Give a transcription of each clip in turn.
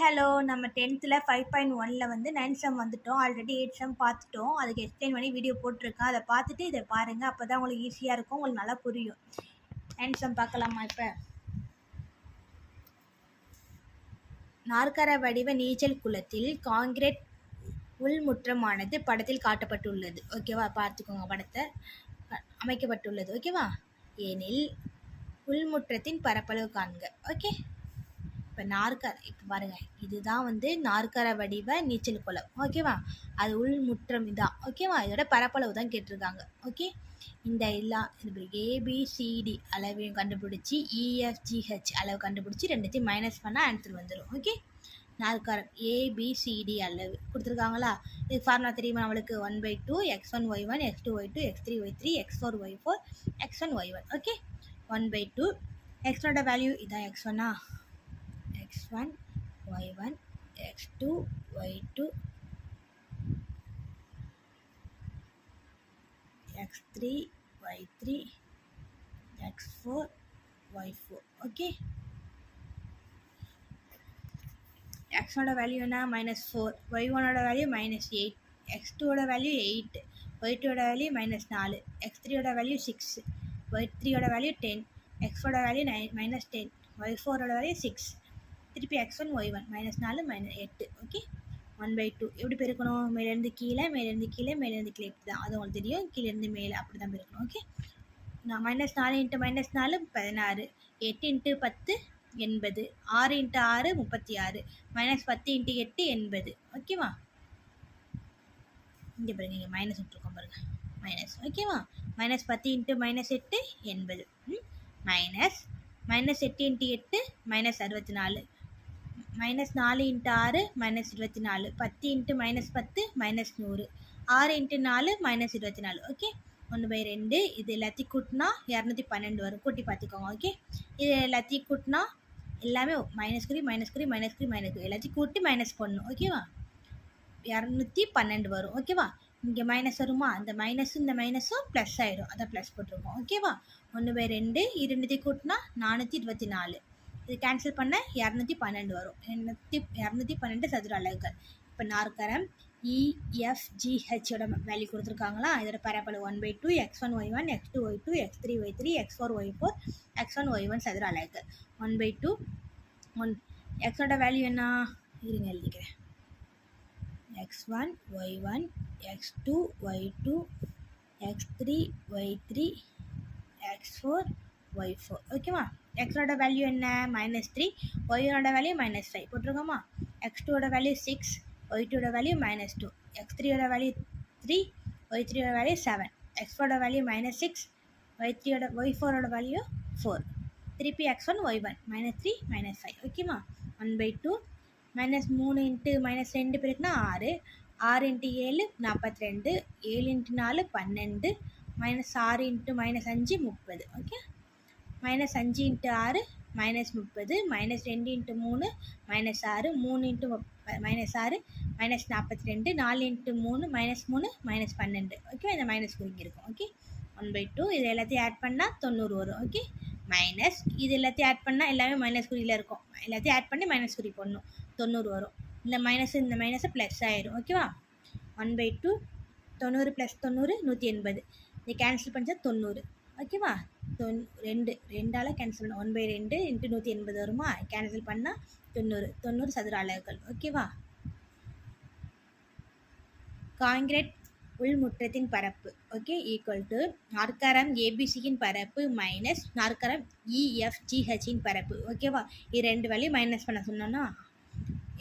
Hello நம்ம டென்த்தில் five point ஒனில் வந்து நைன் செம் வந்துட்டோம். ஆல்ரெடி எயிட் செம் பார்த்துட்டோம். அதுக்கு எக்ஸ்பிளைன் பண்ணி வீடியோ போட்டிருக்கேன். அதை பார்த்துட்டு இதை பாருங்கள் அப்போ தான் உங்களுக்கு ஈஸியாக இருக்கும். உங்களுக்கு நல்லா புரியும். நைன் செம் பார்க்கலாமா இப்போ? நாற்கர வடிவ நீச்சல் குளத்தில் காங்கிரீட் உள்முற்றமானது படத்தில் காட்டப்பட்டுள்ளது. ஓகேவா பார்த்துக்கோங்க படத்தை. அமைக்கப்பட்டுள்ளது. ஓகேவா ஏனில் உள்முற்றத்தின் பரப்பளவு காண்க. ஓகே இப்போ நாற்கர இப்போ பாருங்கள் இதுதான் வந்து நாற்கர வடிவ நீச்சல் குளம். ஓகேவா அது உள் முற்றம் இதான். ஓகேவா இதோட பரப்பளவு தான் கேட்டிருக்காங்க. ஓகே இந்த எல்லா ஏபிசிடி அளவையும் கண்டுபிடிச்சி இஎஃப்ஜிஹெச் e, அளவு கண்டுபிடிச்சி ரெண்டுத்தையும் மைனஸ் பண்ணால் ஆன்சர் வந்துடும் ஓகே நாற்காரம். ஏபிசிடி அளவு. கொடுத்துருக்காங்களா? இது ஃபார்முலா தெரியுமா நம்மளுக்கு? One by two x one y one x two y two x three y three x four y four x one y one okay one by two எக்ஸோட value இதான் x ஒன்னா x1 y1 x2 y2 x3 y3 x4 y4 okay எக்ஸோட வேல்யூனா minus four y ஒனோட value minus eight x டூவோட value eight y டூவோட value minus நாலு. X த்ரீயோட வேல்யூ சிக்ஸ் ஒய் த்ரீயோட வேல்யூ டென் எக்ஸோட value nine minus ten y ஃபோரோட வேல்யூ சிக்ஸ் திருப்பி x one y one minus நாலு மைனஸ் எட்டு ஓகே ஒன் பை டூ எப்படி பெருக்கணும்? மேலேருந்து கீழே மேலேருந்து கீழே மேலேருந்து கீழே. இப்படி தான் அது உங்களுக்கு தெரியும். கீழேருந்து மேலே அப்படி தான் பெருக்கணும் ஓகே நான் மைனஸ் நாலு இன்ட்டு மைனஸ் நாலு பதினாறு. எட்டு இன்ட்டு பத்து எண்பது. ஆறு இன்ட்டு ஆறு முப்பத்தி ஆறு மைனஸ் பத்து இன்ட்டு எட்டு எண்பது. ஓகேவா இங்கே பாருங்க இங்கே மைனஸ் விட்டுருக்கோம் பாருங்கள் மைனஸ் ஓகேவா மைனஸ் பத்து இன்ட்டு மைனஸ் எட்டு எண்பது. மைனஸ் மைனஸ் எட்டு இன்ட்டு எட்டு மைனஸ் அறுபத்தி நாலு. மைனஸ் நாலு இன்ட்டு ஆறு மைனஸ் இருபத்தி நாலு பத்து இன்ட்டு மைனஸ் பத்து மைனஸ் நூறு. ஆறு இன்ட்டு நாலு மைனஸ் இருபத்தி நாலு ஓகே ஒன்று பை ரெண்டு. இது எல்லாத்தையும் கூட்டினா இரநூத்தி பன்னெண்டு வரும். கூட்டி பார்த்துக்கோங்க. ஓகே இது எல்லாத்தையும் கூட்டினா எல்லாமே மைனஸ் குறி மைனஸ் குறி மைனஸ் குறி மைனஸ் குறி எல்லாத்தையும் கூட்டி மைனஸ் பண்ணணும். ஓகேவா இரநூத்தி பன்னெண்டு வரும். ஓகேவா இங்கே மைனஸ் வருமா? அந்த மைனஸும் இந்த மைனஸும் ப்ளஸ் ஆகிடும் அதை ப்ளஸ் போட்டிருக்கோம். ஓகேவா ஒன்று பை ரெண்டு. இரண்டுத்தையும் கூட்டினா நானூற்றி இருபத்தி நாலு இது கேன்சல் பண்ண இரநூத்தி பன்னெண்டு வரும். எண்ணூற்றி இரநூத்தி பன்னெண்டு சதுர அலகுகள். இப்போ நாற்கரம் இஎஃப்ஜிஹெச்சோட வேல்யூ கொடுத்துருக்காங்களா? இதோட பரப்பல் one by two x one y one x two y two x three y three x four y four x one y one சதுர அலகுகள். ஒன் பை டூ ஒன் எக்ஸோட வேல்யூ என்ன? இருங்க எழுதிக்கிறேன். X one y one x two y two x three y three x four y four ஓகேவா எக்ஸோட value என்ன? Minus three ஒய்யோட வேல்யூ மைனஸ் ஃபைவ் போட்டிருக்கோமா? எக்ஸ் டூவோட வேல்யூ சிக்ஸ் ஒய் டூட வேல்யூ மைனஸ் டூ எக்ஸ் த்ரீயோட வேல்யூ த்ரீ ஒய் த்ரீயோட value seven x ஃபோரோட வேல்யூ மைனஸ் சிக்ஸ் ஒய் த்ரீயோட ஒய் ஃபோரோட வேல்யூ ஃபோர் திருப்பி x one y one minus three minus five ஓகேமா ஒன் பை டூ மைனஸ் மூணு into minus ரெண்டு பேருக்குன்னா ஆறு. ஆறு இன்ட்டு ஏழு நாற்பத்தி ரெண்டு ஏழு இன்ட்டு நாலு பன்னெண்டு. மைனஸ் ஆறு இன்ட்டு மைனஸ் அஞ்சு முப்பது. ஓகே மைனஸ் அஞ்சு இன்ட்டு ஆறு மைனஸ் முப்பது மைனஸ் ரெண்டு இன்ட்டு மூணு மைனஸ் ஆறு மூணு இன்ட்டு மைனஸ் ஆறு மைனஸ் நாற்பத்தி ரெண்டு நாலு இன்ட்டு மூணு மைனஸ் மூணு மைனஸ் பன்னெண்டு. ஓகே இந்த மைனஸ் குறிக்கிருக்கும் ஓகே ஒன் பை டூ இது எல்லாத்தையும் ஆட் பண்ணால் தொண்ணூறு வரும். ஓகே மைனஸ் இது எல்லாத்தையும் ஆட் பண்ணால் எல்லாமே மைனஸ் குறியில் இருக்கும். எல்லாத்தையும் ஆட் பண்ணி மைனஸ் குறி போடணும். தொண்ணூறு வரும். இந்த மைனஸ் இந்த மைனஸு ப்ளஸ் ஆயிரும். ஓகேவா ஒன் பை டூ தொண்ணூறு ப்ளஸ் தொண்ணூறு நூற்றி எண்பது. இதை கேன்சல் பண்ணிச்சா தொண்ணூறு. ஓகேவா? தொன் ரெண்டு ரெண்டால் கேன்சல் பண்ண. ஒன் பை ரெண்டு இன்ட்டு நூற்றி எண்பது வருமா? கேன்சல் பண்ணால் தொண்ணூறு தொண்ணூறு சதுர அலகுகள். ஓகேவா? காங்கிரீட் உள்முற்றத்தின் பரப்பு. ஓகே ஈக்குவல் டு நாற்கரம் ஏபிசியின் பரப்பு மைனஸ் நாற்கரம் இஎஃப்ஜிஹெச்சின் பரப்பு. ஓகேவா? இது ரெண்டு வழியும் மைனஸ் பண்ண சொன்னோன்னா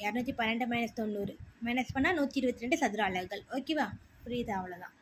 இரநூத்தி பன்னெண்டு மைனஸ் தொண்ணூறு. மைனஸ் பண்ணால் நூற்றி இருபத்தி ரெண்டு சதுர அலகுகள். ஓகேவா? புரியுது? அவ்வளோதான்